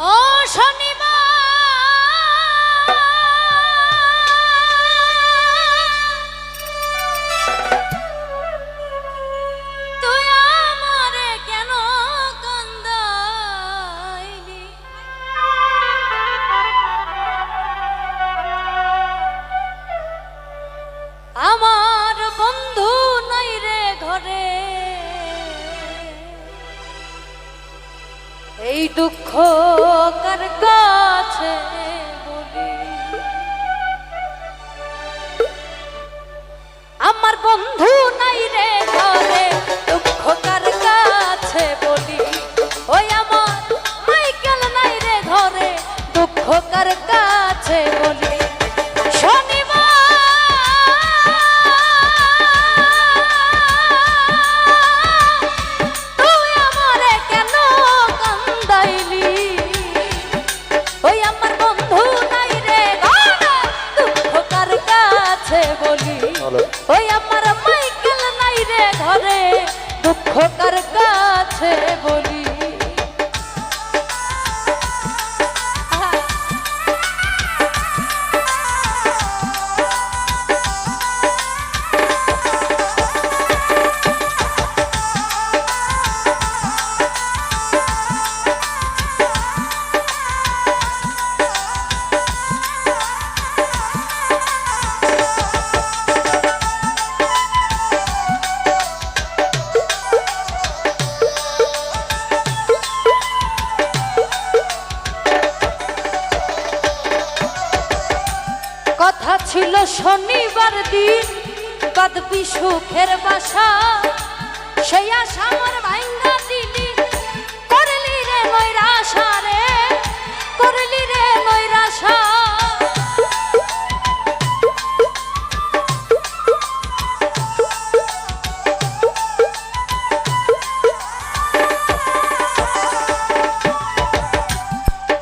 ও শনি বলি ওই আমার মাইকেল নাই রে ঘরে দুঃখ কার কাছে বলি? শনিবার দিন বাদ বিশুখের বাসা। সেই আশা আমার ভাইঙ্গা দিলি। করলি রে নৈরাশা রে, করলি রে নৈরাশা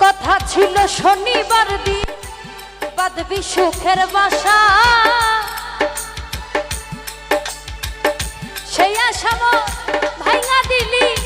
কথা ছিল শনিবার দিন পাবি বাসা। সেই আসাম ভাঙা দিলি।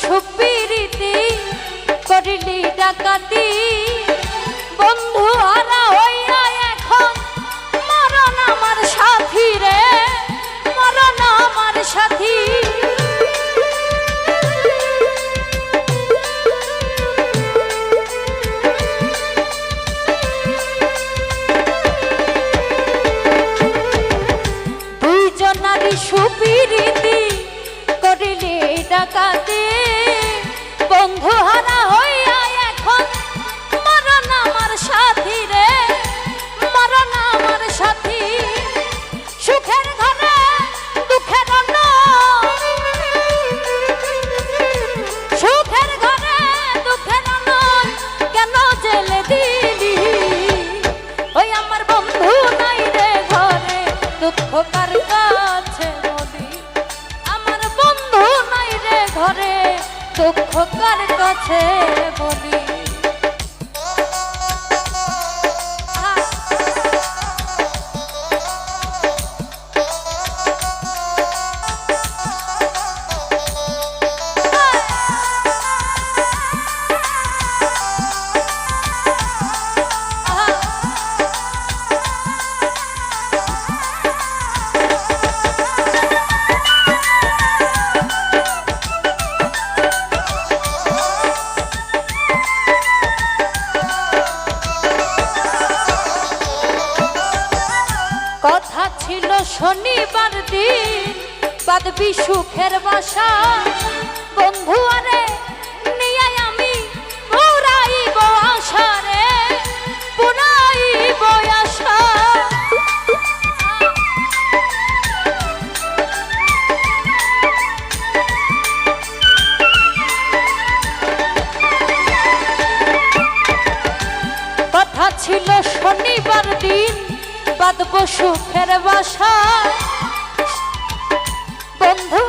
সুখ পিড়িতে করিলি ডাকাতি। বন্ধু হারা হইয়া এখন মরণ আমার সাথী রে, মরণ আমার সাথী। সুপিরিতি করিলে ডাকাতে। অন্ধকার কাছে বলি শনিবার দিন বাদবি সুখের বাসা। বন্ধু আরে বাদব সুখের বাসা। বন্ধু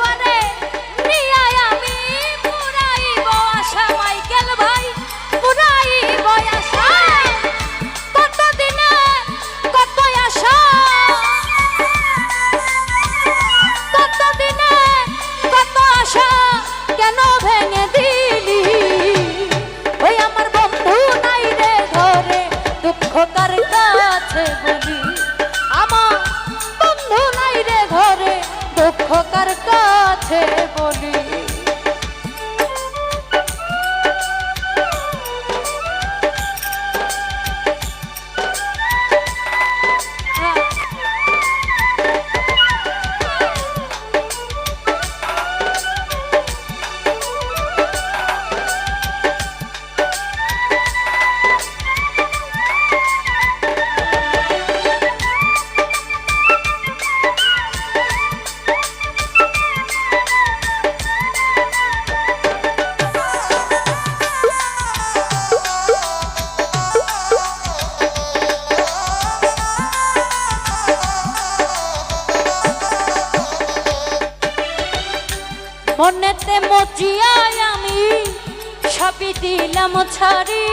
দিলাম ছাড়ি,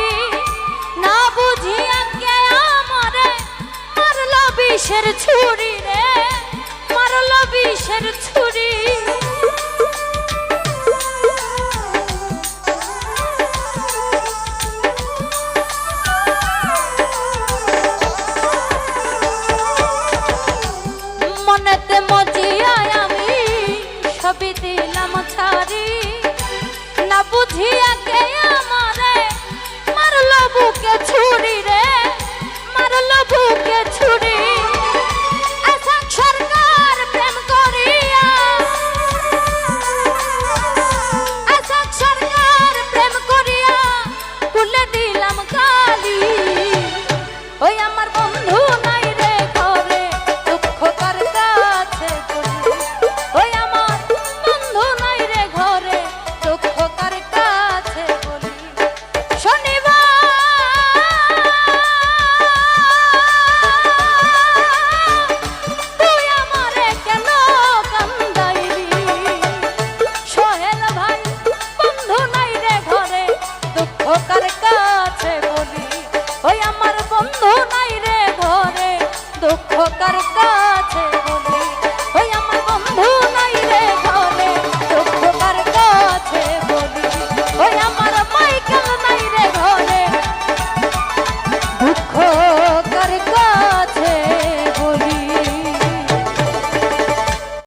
না বুঝিয়া কে আমারে, মারল বিষের ছুরি রে, মারল বিষের ছুরি। মনেতে মজিয়ায় আমি সবই দিলাম ছাড়ি, না বুঝিয়া মারল